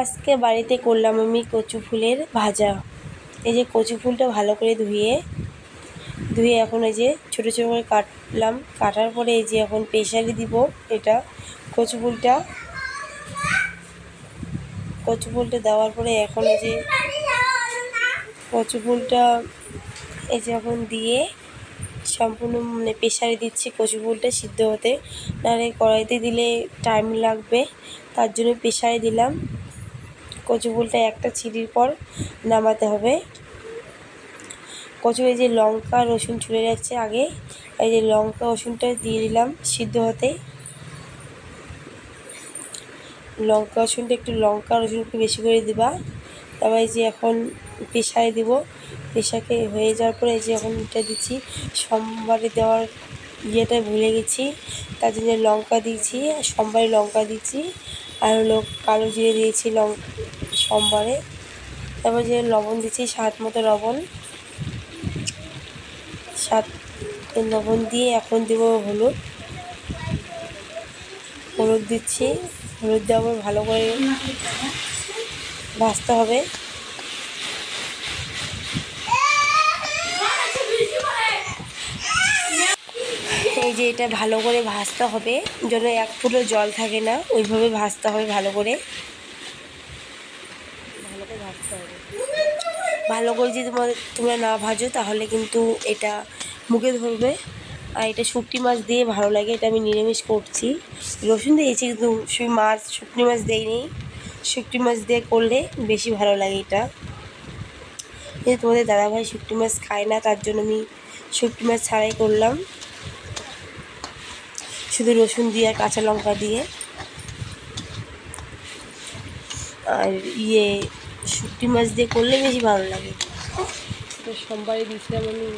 আজকে বাড়িতে করলাম আমি কচু ফুলের ভাজা। এই যে কচু ফুলটা ভালো করে ধুয়ে ধুয়ে এখন এই যে ছোটো ছোটো করে কাটলাম। কাটার পরে এই যে এখন প্রেশারে দিব এটা কচু ফুলটা। কচু ফুলটা দেওয়ার পরে এখন এই যে কচু ফুলটা এই যে এখন দিয়ে সম্পূর্ণ মানে প্রেশারে দিচ্ছি কচু ফুলটা সিদ্ধ হতে। নাহলে কড়াইতে দিলে টাইম লাগবে, তার জন্য প্রেশারে দিলাম। কচু ফুলটা একটা চিড়ির পর নামাতে হবে। কচু এই যে লঙ্কা, রসুন ছুলে যাচ্ছে আগে। এই যে লঙ্কা, রসুনটা দিয়ে দিলাম সিদ্ধ হতে। লঙ্কা, রসুনটা একটু লঙ্কা, রসুন একটু বেশি করে দিবা। এই যে এখন প্রেশারে দিব প্রেশারকে হয়ে যাওয়ার পরে যে এখন এটা দিচ্ছি, সোমবারে দেওয়ার ইয়েটা ভুলে গেছি, তার জন্য লঙ্কা দিয়েছি, সোমবারে লঙ্কা দিচ্ছি, আর হলো কালো জিরে দিয়েছি লং, সোমবারে, তারপর যে লবণ দিচ্ছি, স্বাদ মতো লবণ, স্বাদ লবণ দিয়ে এখন দেব হলুদ হলুদ দিচ্ছি, হলুদ দেওয়ার ভালো করে ভাজতে হবে। এই যে এটা ভালো করে ভাজতে হবে, যেন এক ফুটো জল থাকে না, ওইভাবে ভাজতে হবে ভালো করে। ভালো করে যদি তোমরা না ভাজো, তাহলে কিন্তু এটা মুখে ধরবে। আর এটা শুকটি মাছ দিয়ে ভালো লাগে, এটা আমি নিরামিষ করছি। রসুন দিয়েছি কিন্তু, সেই মাছ শুকনি মাছ দেয়নি শুকটি মাছ দিয়ে করলে বেশি ভালো লাগে এটা। কিন্তু তোমাদের দাদাভাই শুকটি মাছ খায় না, তার জন্য আমি শুকটি মাছ ছাড়াই করলাম। শুধু রসুন দিয়ে আর কাঁচা লঙ্কা দিয়ে। আর ইয়ে শুকটি মাছ দিয়ে করলে বেশি ভালো লাগে। সোমবারে দিয়েছিলাম আমি।